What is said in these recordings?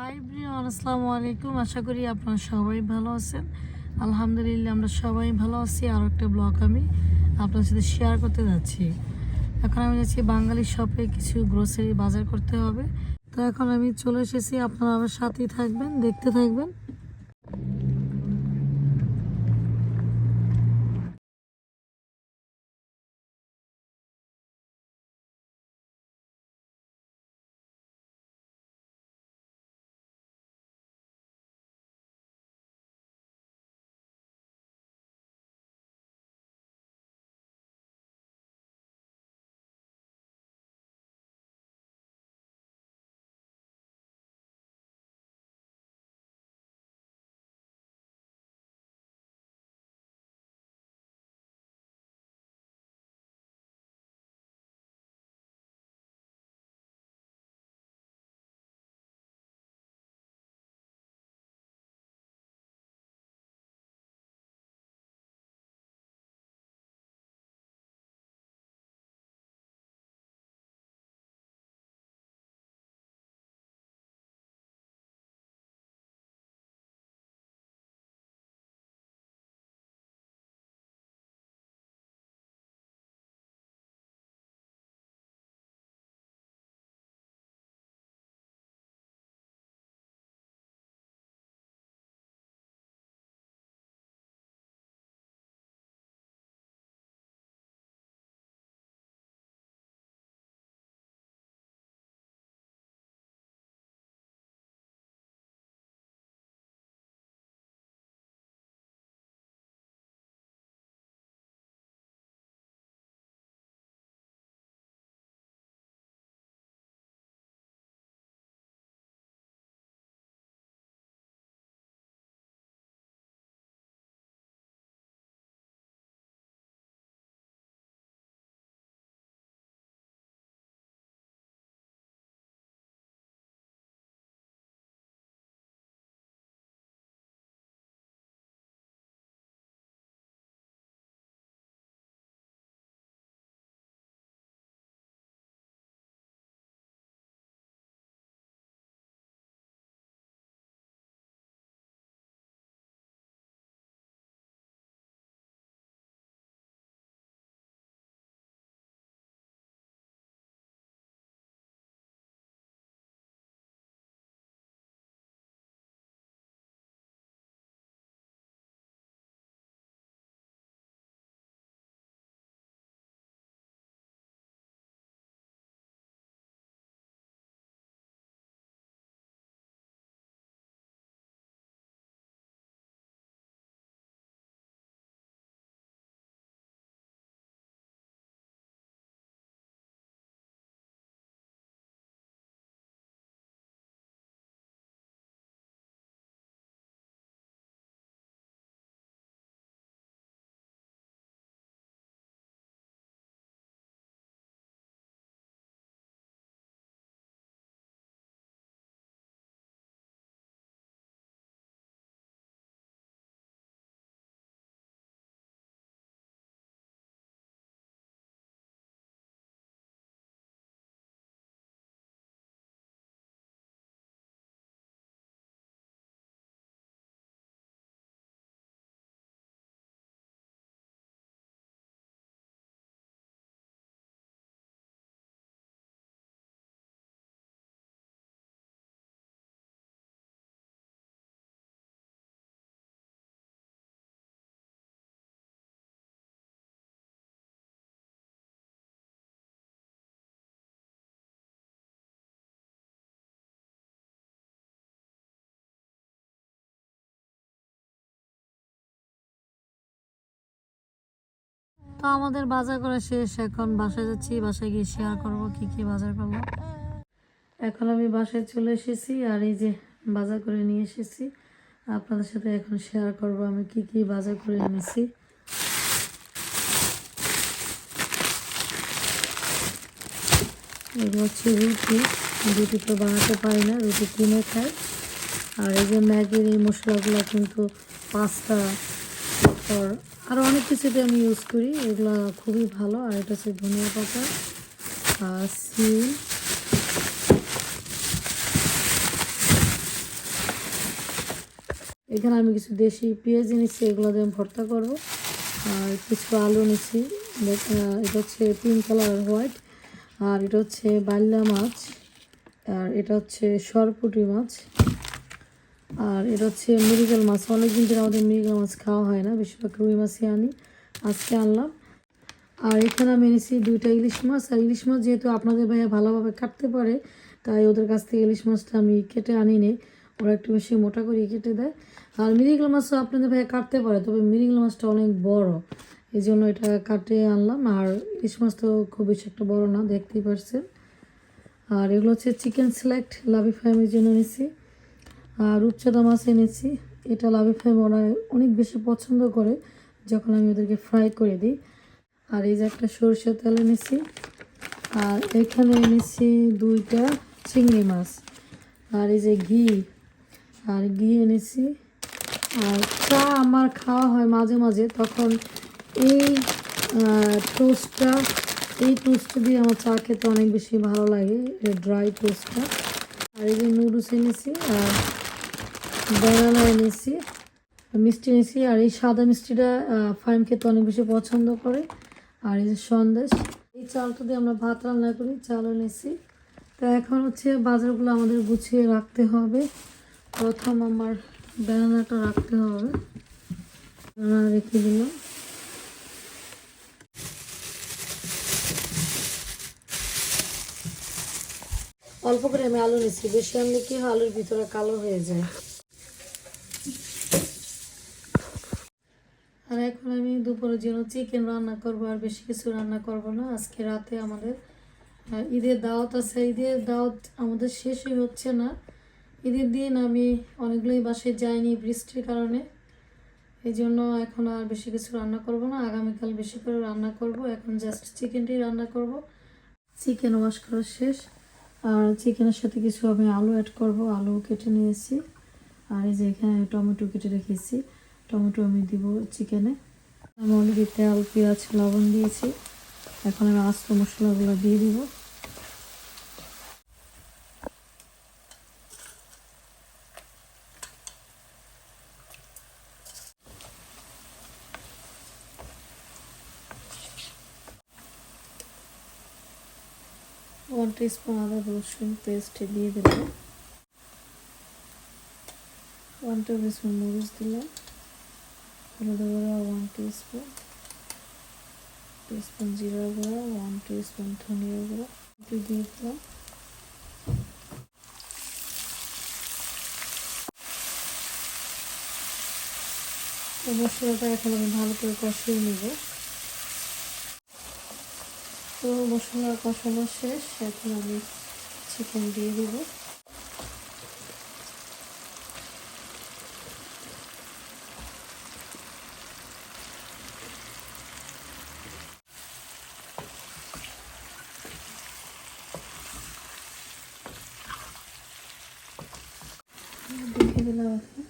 High Brian আসসালামু আলাইকুম আশা করি আপনারা সবাই ভালো আছেন। আলহামদুলিল্লাহ, আমরা সবাই ভালো আছি। আর একটা ব্লগ আমি আপনার সাথে শেয়ার করতে যাচ্ছি। এখন আমি যাচ্ছি বাঙালি শপে কিছু গ্রোসারি বাজার করতে হবে। তো এখন আমি চলে এসেছি। আপনারা আমার সাথেই থাকবেন, দেখতে থাকবেন। তো আমাদের বাজার করা শেষ। এখন বাসায় যাচ্ছি, বাসায় গিয়ে শেয়ার করব, কি কি বাজার করব। এখন আমি বাসায় চলে এসেছি আর এই যে বাজার করে নিয়ে এসেছি। আপনাদের সাথে এখন শেয়ার করব আমি কি কি বাজার করে এনেছি। এগুলো হচ্ছে রুটি। রুটি তো বানাতে পারি না, রুটি কিনে খাই। আর এই যে ম্যাগির এই মশলাগুলো কিন্তু পাস্তা তারপর আরও অনেক কিছুতে আমি ইউজ করি। এগুলো খুবই ভালো। আর এটা হচ্ছে ধনিয়া পাতা, আর সিম এখানে আমি কিছু দেশি পেঁয়াজ নিচ্ছি এগুলো দিয়ে আমি ভর্তা করব। আর কিছু আলু নিচ্ছি এটা হচ্ছে পিঙ্ক কালার হোয়াইট। আর এটা হচ্ছে বাল্লা মাছ। আর এটা হচ্ছে সরপুটি মাছ। আর এটা হচ্ছে মৃগেল মাছ। অনেকদিন ধরে আমাদের মৃগেল মাছ খাওয়া হয় না, বেশিরভাগ রুই মাছই আনি। আজকে আনলাম। আর এখানে আমি এনেছি দুইটা ইলিশ মাছ। আর ইলিশ মাছ যেহেতু আপনাদের ভাইয়া ভালোভাবে কাটতে পারে, তাই ওদের কাছ থেকে ইলিশ মাছটা আমি কেটে আনি নি। ওরা একটু বেশি মোটা করে কেটে দেয়। আর মিরিগল মাছও আপনাদের ভাইয়া কাটতে পারে, তবে মিরিগল মাছটা অনেক বড়। এই জন্য এটা কাটে আনলাম। আর ইলিশ মাছ তো খুব বেশি একটা বড় না, দেখতেই পারছেন। আর এগুলো হচ্ছে চিকেন সিলেক্ট, লাভি ফ্যামিলির জন্য নিয়েছি আর রূপচাঁদা মাছ এনেছি। এটা লাভে ফ্রাই ওরা অনেক বেশি পছন্দ করে, যখন আমি ওদেরকে ফ্রাই করে দিই। আর এই যে একটা সরষের তেল এনেছি। আর এখানে এনেছি দুইটা চিংড়ি মাছ। আর এই যে ঘি। আর ঘি এনেছি। আর চা আমার খাওয়া হয় মাঝে মাঝে, তখন এই টোস্টটা এই টোস্ট দিয়ে আমার চা খেতে অনেক বেশি ভালো লাগে ড্রাই টোস্টটা আর এই যে নুডলস এনেছি, আর ব্যানানা এনেছি, মিষ্টি এনেছি, আর এই সাদা মিষ্টিটা ফাইম খেতে অনেক বেশি পছন্দ করে। আর এই যে সন্দেশ, এই চালটা দিয়ে আমরা ভাত রান্না করি, চাল এনেছি। তো এখন হচ্ছে বাজারগুলো আমাদের গুছিয়ে রাখতে হবে। প্রথম আমার ব্যানানাটা রাখতে হবে। ব্যানানা রেখে দিলাম। অল্প করে আমি আলু নিচ্ছি বেশি আনলে কি আলুর ভিতরে কালো হয়ে যায়। আর এখন আমি দুপুরের জন্য চিকেন রান্না করব আর বেশি কিছু রান্না করব না। আজকে রাতে আমাদের ঈদের দাওয়াত আছে। ঈদের দাওয়াত আমাদের শেষই হচ্ছে না। ঈদের দিন আমি অনেকগুলোই বাসায় যাইনি বৃষ্টির কারণে। এই জন্য এখন আর বেশি কিছু রান্না করব না। আগামীকাল বেশি করে রান্না করব। এখন জাস্ট চিকেনটাই রান্না করব। চিকেন ওয়াশ করা শেষ। আর চিকেনের সাথে কিছু আমি আলু অ্যাড করব। আলু কেটে নিয়েছি। আর এই যে এখানে টমেটো কেটে রেখেছি। টমেটো আমি দিব চিকেনে। আমি অলরেডি তেল, পেঁয়াজ, লবণ দিয়েছি। এখন আমি আস্ত মশলাগুলো দিয়ে দিব। ওয়ান টিস্পুন আদা, রসুন পেস্ট দিয়ে দিলাম। ওয়ান টেবিল স্পুন মরিচ দিলাম। হলুদ গুঁড়া ওয়ান টিস্পুন টিস্পুন জিরা গুঁড়া ওয়ান টিস্পুন ধনিয়া গুঁড়া দিয়ে দিলাম। মশলাটা এখন আমি ভালো করে কষিয়ে নেব। তো মশলা কষানো শেষ, এখন আমি চিকেন দিয়ে দিব দেখে দিলাম এখন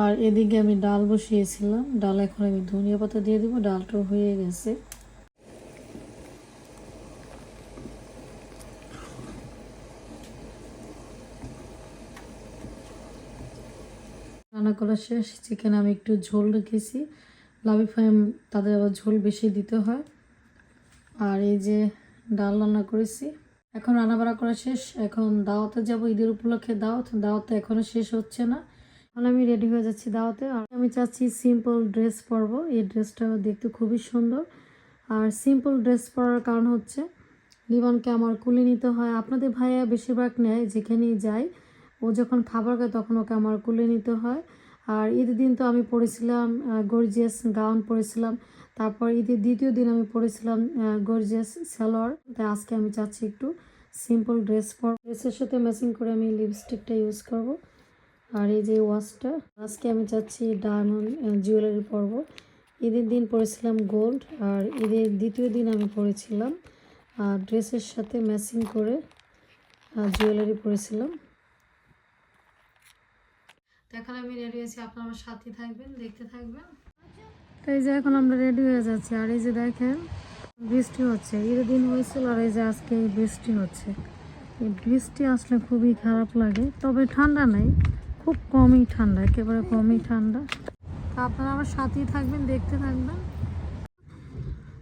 আর এদিকে আমি ডাল বসিয়েছিলাম। ডাল এখন আমি ধনিয়া পাতা দিয়ে দিব। ডালটা হয়ে গেছে। রান্না করা শেষ। চিকেন আমি একটু ঝোল রেখেছি। লাভি ফাইম তাদের আবার ঝোল বেশি দিতে হয়। আর এই যে ডাল রান্না করেছি। এখন রান্না বান্না করা শেষ। এখন দাওয়াতে যাব ঈদের উপলক্ষে। দাওয়াত দাওয়াত এখনও শেষ হচ্ছে না। এখন আমি রেডি হয়ে যাচ্ছি দাওয়াতে। আর আমি চাচ্ছি সিম্পল ড্রেস পরবো। এই ড্রেসটা দেখতে খুবই সুন্দর। আর সিম্পল ড্রেস পরার কারণ হচ্ছে, লিবনকে আমার কুলে নিতে হয়। আপনাদের ভাইয়া বেশিরভাগ নেয় যেখানেই যায়। ও যখন খাবার খায় তখন ওকে আমার কুলে নিতে হয়। আর ঈদের দিন তো আমি পরেছিলাম গর্জিয়াস গাউন পরেছিলাম। তারপর ঈদের দ্বিতীয় দিন আমি পরেছিলাম গর্জিয়াস সালোয়ার। তাই আজকে আমি চাচ্ছি একটু সিম্পল ড্রেস পর। ড্রেসের সাথে ম্যাচিং করে আমি লিপস্টিকটা ইউজ করব। আর এই যে ওয়াচটা, আজকে আমি চাচ্ছি ডায়মন্ড জুয়েলারি পরবো। ঈদের দিন পরেছিলাম গোল্ড আর ঈদের দ্বিতীয় দিন আমি পরেছিলাম আর ড্রেসের সাথে ম্যাচিং করে জুয়েলারি পরেছিলাম। এখন আমি রেডি হয়েছি, আপনারা আমার সাথে থাকবেন, দেখতে থাকবেন। এই যে এখন আমরা রেডি হয়ে যাচ্ছি, আর এই যে দেখেন, বৃষ্টি হচ্ছে। ঈদের দিন হয়েছিল আর এই যে আজকে বৃষ্টি হচ্ছে। এই বৃষ্টি আসলে খুবই খারাপ লাগে, তবে ঠান্ডা নেই। খুব কমই ঠান্ডা, একেবারে কমই ঠান্ডা। আপনারা আমার সাথেই থাকবেন, দেখতে থাকবেন।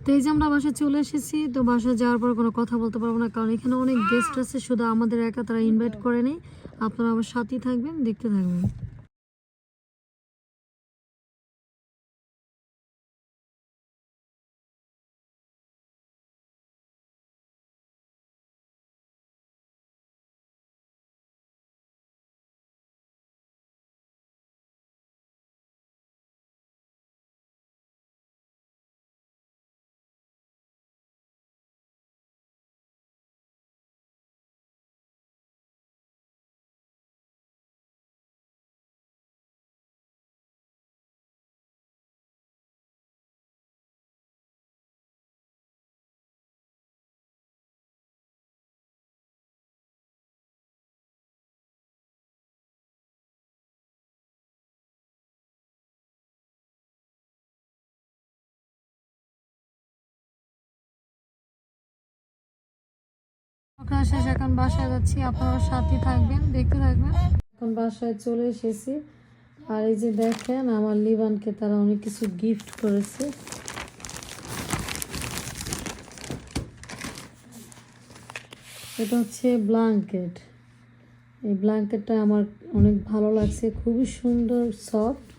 তো এই যে আমরা বাসায় চলে এসেছি, তো বাসায় যাওয়ার পর কোনো কথা বলতে পারব না, কারণ এখানে অনেক গেস্ট আছে, শুধু আমাদের একা তারা ইনভাইট করে নেই আপনারা আমার সাথেই থাকবেন, দেখতে থাকবেন। ওখানে শেষ এখন বাসায় যাচ্ছি, আপনারা সাথে থাকবেন, দেখতে থাকবেন। এখন বাসায় চলে এসেছি। আর এই যে দেখেন, আমার লিবানকে তারা অনেক কিছু গিফট করেছে। এটা হচ্ছে ব্ল্যাঙ্কেট এই ব্ল্যাঙ্কেটটা আমার অনেক ভালো লাগছে, খুবই সুন্দর সফট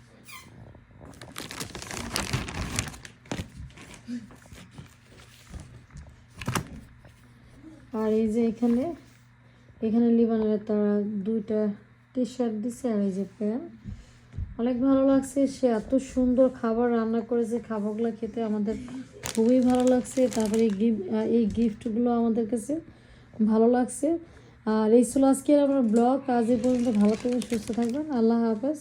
আর এই যে এখানে এখানে লিবানের তারা দুইটা টি শার্ট দিছে আর এই যে প্যান্ট। অনেক ভালো লাগছে, সে এত সুন্দর খাবার রান্না করেছে, খাবারগুলো খেতে আমাদের খুবই ভালো লাগছে। তারপরে এই গিফট, এই গিফটগুলো আমাদের কাছে ভালো লাগছে। আর এই ছিল আজকের আমার ব্লগ। আজ এই পর্যন্ত ভালো থাকবেন, সুস্থ থাকবেন। আল্লাহ হাফেজ।